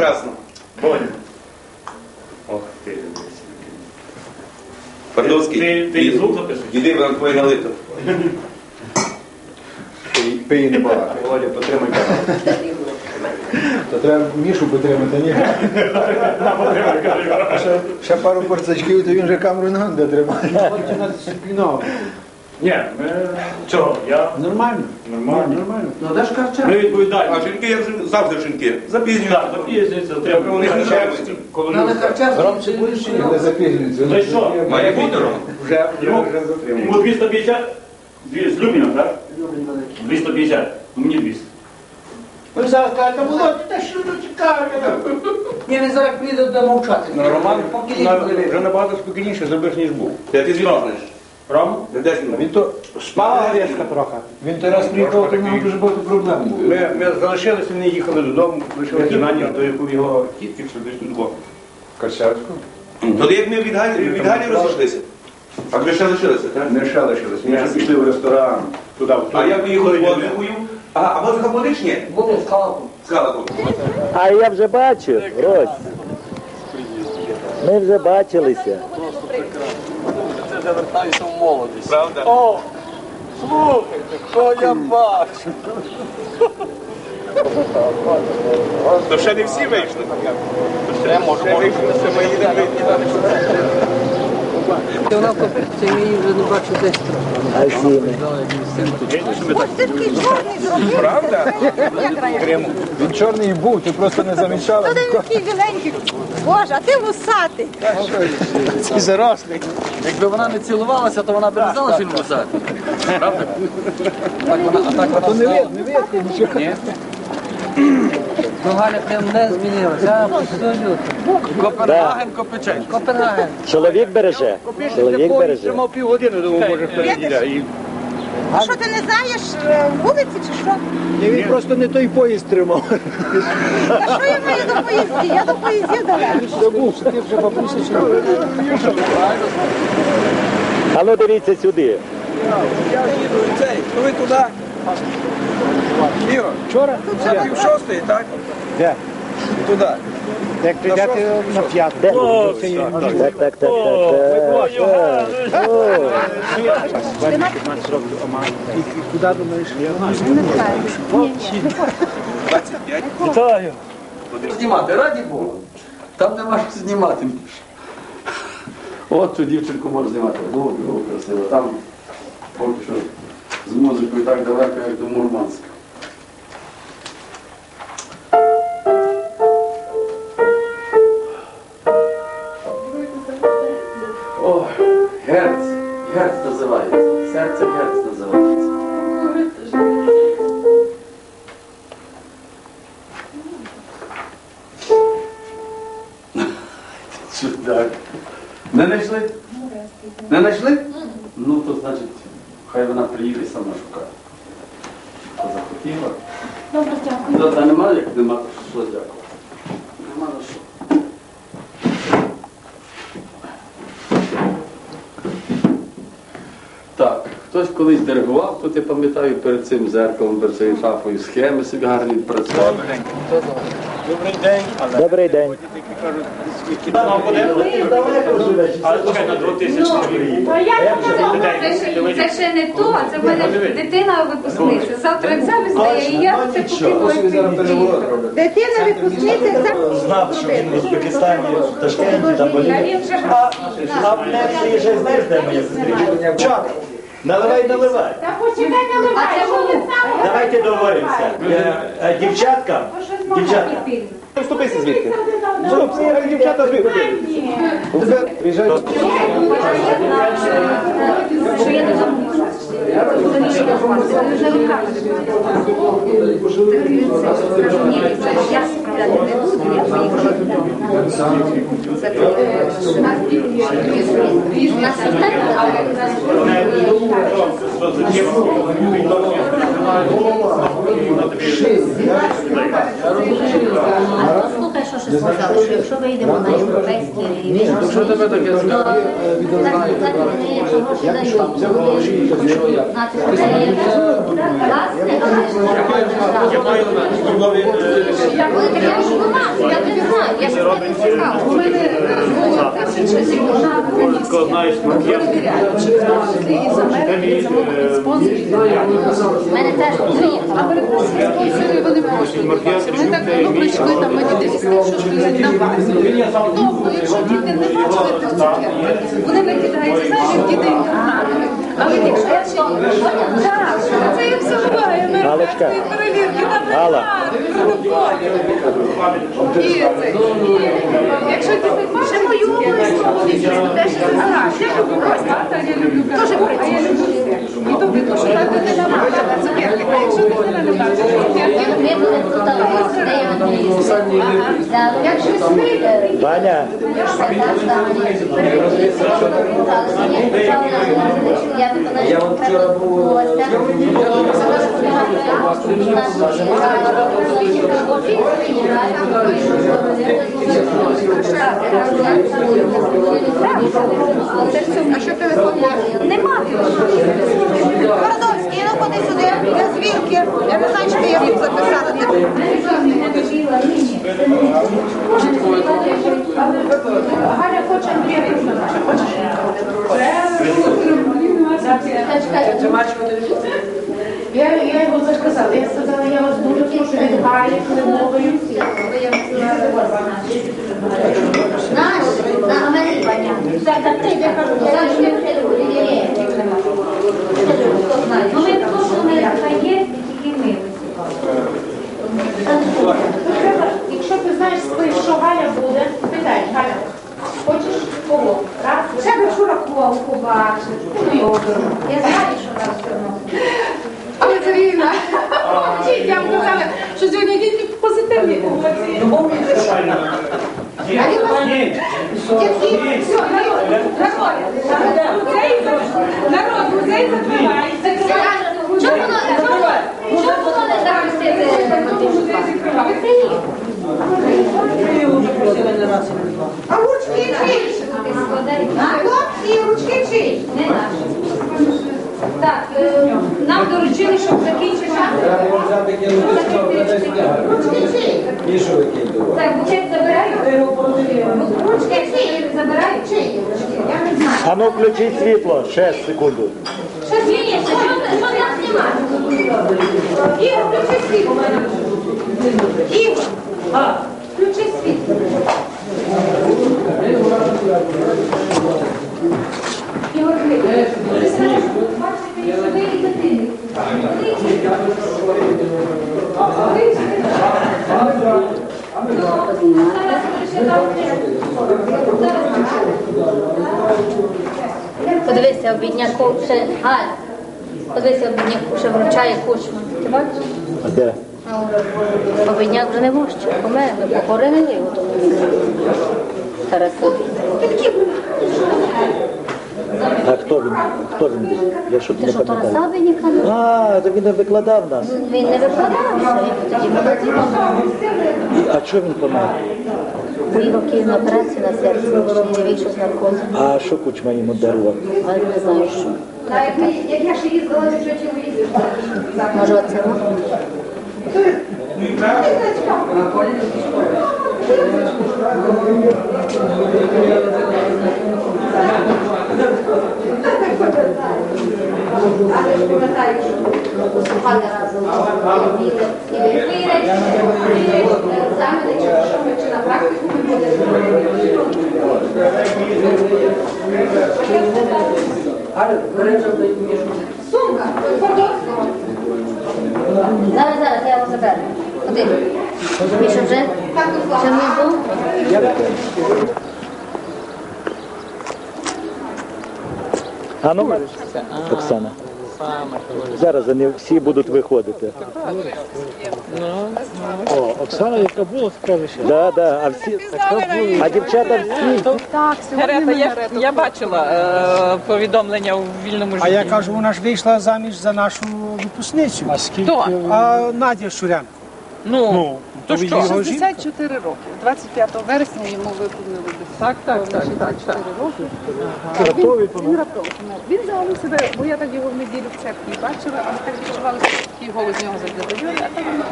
Прекрасно. Боня. Ох ти. Пардовський. Ти- ти і звук записуєш? Іди вам твоє налито. Пий не балакай. Володя, потримай камеру. То треба Мішу підтримати, ні? Ще, ще пару порцачків, то він вже камеру не буде тримати. Дисципліновано. Ні, ми... Чого? Я... Нормально. Нормально. Нормально. Ну де ж карча? Ми відповідаємо. А жінки, як же- завжди жінки. Так, Запізнюються. запізнюється, треба. Вони знущаються. Коли Ну, але карча Громче будеш чи? Не запізнюється. Ну і що? Має бути Рома. Вже, вже, Йому, вже затримує. йому 250? Дві- З Любіном, так? 250. Ну, Мені 200. Ви зараз кажете, Володя, та що тут цікаве? Ні, він зараз прийде до мовчати. Ну, Роман вже набагато спокійніше зробиш, ніж був. Ти звідки знаєш? Десь він? Він то різко трохи. Він то раз приїхав, то в нього дуже багато проблем було. Ми, ми залишилися, вони їхали додому, лишилися на ніч до яку його тітки, десь тут було. Карчевську? Тоді як ми від Галі, від Галі розійшлися. А ви ще лишилися, так? Ми ще лишилися. Ми вже пішли в ресторан, туди, в А я поїхав з Водвигою. А, а Водвига Водич ні? Буде з. Скала тут. А я вже бачив, Рось. Ми вже бачилися. Це завертаюся в молодість. Правда? О, слухайте, що я бачу. То ще не всі вийшли. Ще може, може, ще мої Вона копиться, я її вже не бачу десь. Правда? Він чорний і був, ти просто не замічала. Один такий біленький. Боже, а ти вусатий. І зарослий. Якби вона не цілувалася, то вона б не знала, що він вузати. Правда? А так вона не видно, не видно Галя прям не змінилася. Абсолютно. Копенгаген, Копичень. Копенгаген. Чоловік береже. Чоловік береже. Тримав півгодини, думав, може і А що ти не знаєш е, вулиці чи що? Ні, він просто не той поїзд тримав. Та що я маю до поїздки? Я до поїздів далеко. Забув, що ти вже бабуся чи А ну дивіться сюди. Я їду цей, коли туди. Ігор, Вчора? пів шостої, так? Де? Туди. Як прийдете на п'ятку. Так, так, так, так, так. І куди думаєш? Не знаю. Ні, ні, не хочу. 25. Вітаю. Знімати, раді Богу. Там нема що знімати. От цю дівчинку можна знімати. Дуже красиво. Там поки що з музикою так далеко, як до Мурманська. О, герц. Герц називається. Серце герц називається. Чудак. Не знайшли? Не знайшли? Хай вона приїде і сама шукає. Хто захотіла. Добре, дякую. Та нема, як нема, то що дякую. Нема на що. Так, хтось колись диригував, тут я пам'ятаю перед цим зеркалом, перед цією шафою схеми собі гарні працювали. Добрий день. Але чекай, на 2000 Це ще не то, це в мене дитина випускниця. Завтра екзамен здає, і я це купила. Дитина випускниця, це Знав, що він в Узбекистані, в Ташкенті, там А вже А в мене приїжджає, знаєш, де моя сестричка? Чак, наливай, наливай. Та почекай, що саме? Давайте договоримося. Е, е, Дівчатка, дівчатка, Вступися звідки. Дівчата звідки. Приїжджай. Я справляти не буду, я поїхала. Це У нас Слухай, що що сказали, що якщо вийдемо на європейський рівень, Що тебе таке то сказали? так сказати, вони якщо гроші дають, то буде знати, що це є власне, але Я маю нові вони таке інформацію, я не знаю, я ж не цікава. У мене було тисяча сім'я Такого знаєш, мене теж приїхало. А перепрошую, спонсори вони можуть добиватися. Так ну, прийшли там мені десь Тобто, якщо діти не бачили тих цукерок, вони викидаються, знаєш, як діти інтернатами. Але якщо я ще так, це я все буває, американської перевірки на Алла. І це, якщо діти бачать мою цукерки, теж загадки. Я люблю Костя, я люблю Теж а я люблю все. І то видно, що та дитина бачила цукерки, а якщо дитина не бачить цукерки, Ми будемо тут відповім. як щось вийде, Ваня, Я от вчора був а що телефон Нема. Городовський, ну ходи сюди, я звідки? Я не знаю, ти я тут записала. Галя хоче Андрія Кузьмина. Я, я його заказала. Я сказала, я вас дуже прошу від Галі Климової. Знаєш, на Америці. Я кажу, я Ну ми просто не є, тільки ми. Якщо ти знаєш, що Галя буде, питай, Галя, хочеш кого? Раз, ще би побачити. Я знаю, що нас все одно. Але це я вам казала, що сьогодні діти позитивні емоції. Все, народ, музей, народ, музей воно чому воно не захистити? Музей. А ручки чиї? Хлопці, ручки чиї? Не наш. Так, нам доручили, щоб закінчити. Так, букет забираю. Букет забираю. Знаю. а ну включіть світло, ще секунду. Що змінюється? Що нам знімати? Ігор, включи світло. Ігор, включи світло. Ігор, включи. Ви зараз бачите, що ви і дитини. Подивися, обідняк ще Галь. Подивися, обідняк ще вручає кучма. Ти бачиш? А де? А Обідняк вже не може, помер, ми похоронили його тому. Тараса. А хто він? Хто він був? Я Ти не що, пам'ятаю. Тараса виніка? А, то він не викладав нас. Він не викладався, він тоді молодий. А чого він помер? Поїхав роки на операцію на серці, і не вийшов з наркозу. А що кучма йому дарував? Але не знаю, що. Як я ще їздила третього їздила. Може, оце? Але ж пам'ятаю, що Слухали разом. Біли. І ви- Дві речі, дві речі, екзамени, чи що ми, чи на практику ми будемо. Сумка, Твардовського. Зараз, зараз, я його заберу. Ходи. Міша вже? Так, Ще Руслан. внизу? А ну, Оксана. Зараз вони всі будуть виходити. О, Оксана, яка була, скаже ще. Да, да, а всі, а дівчата всі. Герета, я, я бачила е, повідомлення у вільному житті. А я кажу, вона ж вийшла заміж за нашу випускницю. А Хто? А Надя Шурян. Ну, то що? 64 роки. 25 вересня йому виповнили десь. Так, так, так, так, 64 так. роки. Раптовий Він раптово помер. Він взагалі себе, бо я так його в неділю в церкві бачила, але так відчувалося, що такий голос з нього задали. А так він